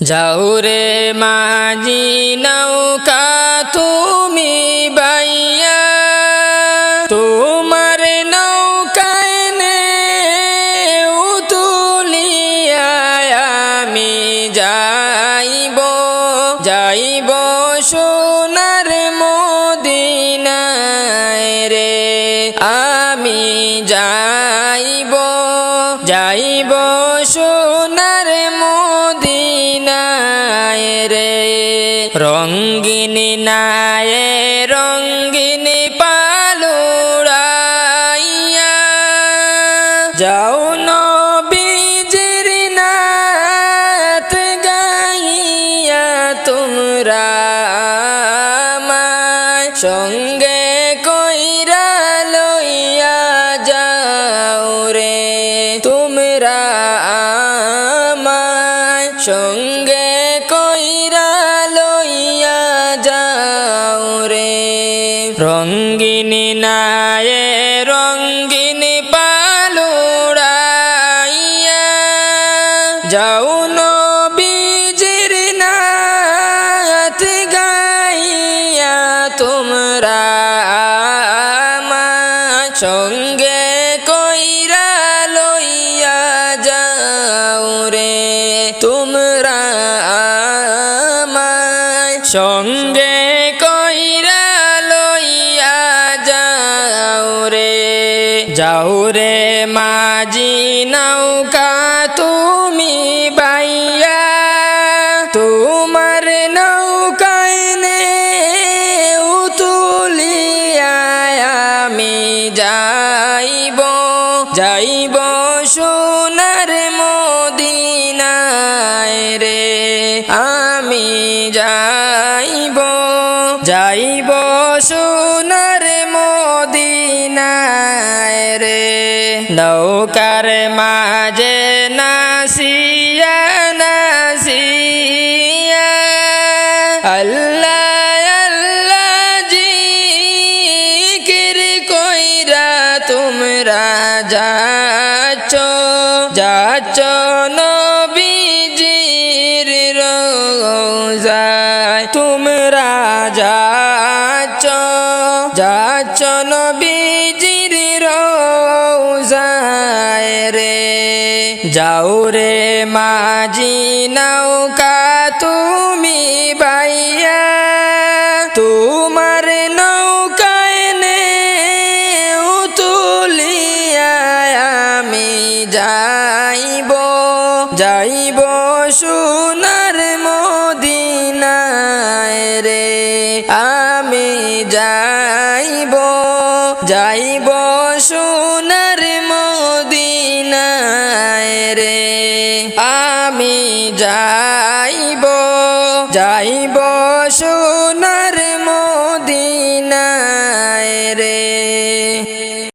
যাও রে নৌকা, তুমি বাইয়া। তোমার নৌকায় নে উতুলিয়া আমি যাইব যাইব সোনার মদিনায় রে। আমি যাইব যাইব সোনার মদিনায় রে। রঙ্গিন নায়ে রঙ্গিনী পালুড়াইয়া। যাও নবীজির নাত গাইয়া তোমরা আমায় সঙ্গে কইরা লইয়া যাও রে। তোমরা আমায় সঙ্গে যাও নবীজির নাত গাইয়া তোমরা আমায় সঙ্গে কইরা লইয়া যাও রে। তোমরা আমায় সঙ্গে কইরা লইয়া যাও রে। যাও রে নৌকা তুমি বাইয়া, তোমার নৌকায় নে আমি যাইব যাইব সোনার মদিনায় রে। আমি যাইব যাইব সোনার মদিনায় রে। নৌকার মাঝে নাসিয়া নাসিয়া। আল্লাহ আল্লাহ জিকির কইরা তোমরা যাচ্ছ যাচ্ছ নবীজির রোজায়। তোমরা যাচ্ছ যাচ্ছ নবীজির যাও রে মাঝি নৌকা, তুমি বাইয়া, তোমার নৌকায় নে উতুলিয়া, আমি যাইব যাইব সোনার মদিনায় রে, আমি যাইব যাইব সোনার মদিনায় যাইব যাইব সোনার মদিনায় রে।